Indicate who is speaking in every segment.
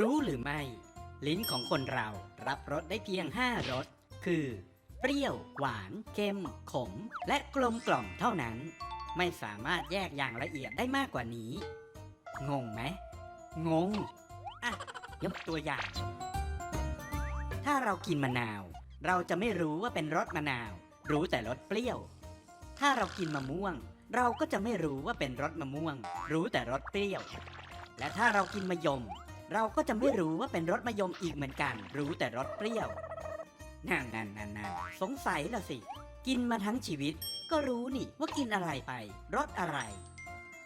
Speaker 1: รู้หรือไม่ ลิ้นของคนเรารับรสได้เพียง 5 รส คือ เปรี้ยว หวาน เค็ม ขม และกลมกล่อมเท่านั้น ไม่สามารถแยกอย่างละเอียดได้มากกว่านี้ งงไหม งง อะ ยกตัวอย่าง ถ้าเรากินมะนาว เราจะไม่รู้ว่าเป็นรสมะนาว รู้แต่รสเปรี้ยว ถ้าเรากินมะม่วง เราก็จะไม่รู้ว่าเป็นรสมะม่วง รู้แต่รสเปรี้ยว และถ้าเรากินมะยม เราก็จะไม่รู้ว่าเป็นรสมะยมอีกเหมือนกัน รู้แต่รสเปรี้ยวนั่นนั่นนั่นนั่นสงสัยละสิ กินมาทั้งชีวิต ก็รู้นี่ว่ากินอะไรไปรสอะไร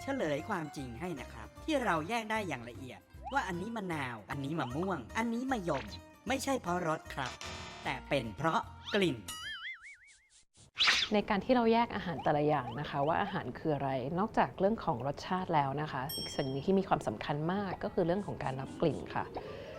Speaker 1: เฉลยความจริงให้นะครับ ที่เราแยกได้อย่างละเอียด ว่าอันนี้มะนาว อันนี้มะม่วง อันนี้มะยม ไม่ใช่เพราะรสครับ แต่เป็นเพราะกลิ่น
Speaker 2: ในการที่เราแยกอาหารแต่ละอย่างนะคะ ว่าอาหารคืออะไร นอกจากเรื่องของรสชาติแล้วนะคะ อีกสิ่งหนึงที่มีความสำคัญมากก็คือเรื่องของการรับกลิ่นค่ะ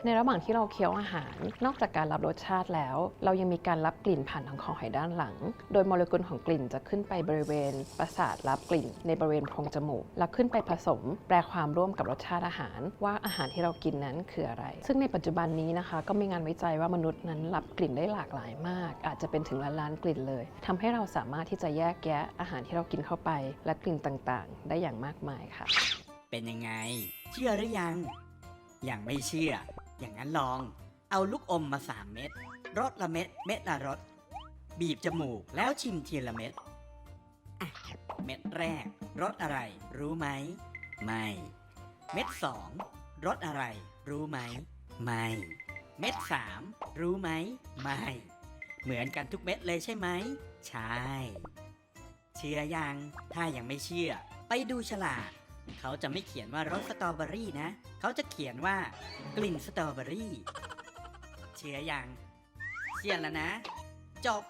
Speaker 2: ในระหว่างที่เราเคี้ยวอาหาร นอกจากการรับรสชาติแล้ว เรายังมีการรับกลิ่นผ่านทางคอหอยด้านหลัง โดยโมเลกุลของกลิ่นจะขึ้นไปบริเวณ ประสาทรับกลิ่น ในบริเวณโพรงจมูก แล้วขึ้นไปผสม แปลความร่วมกับรสชาติอาหาร ว่าอาหารที่เรากินนั้นคืออะไร ซึ่งในปัจจุบันนี้นะคะ ก็มีงานวิจัยว่ามนุษย์นั้นรับกลิ่นได้หลากหลายมาก อาจจะเป็นถึงล้านล้านๆกลิ่นเลยทำให้เราสามารถที่จะแยกแยะอาหารที่เรากินเข้าไป และกลิ่นต่างๆ ได้อย่างมากมายค่ะ
Speaker 1: เป็นยังไง เชื่อหรือยัง ยังไม่เชื่อ อย่างนั้นลอง เอาลูกอมมาสามเม็ดรสละเม็ดเม็ดละรสบีบจมูกแล้วชิมทีละเม็ดเม็ดแรกรสอะไร รู้ไหม ไม่ เม็ดสองรสอะไร รู้ไหม ไม่ เม็ดสามรู้ไหม ไม่ เหมือนกันทุกเม็ดเลยใช่ไหม ใช่ เชื่อยัง ถ้ายังไม่เชื่อ ไปดูฉลาก เขาจะไม่เขียนว่ารสสตรอเบอรี่นะ เขาจะเขียนว่ากลิ่นสตรอเบอรี่ เชื่อยังเชื่อแล้วนะ จบ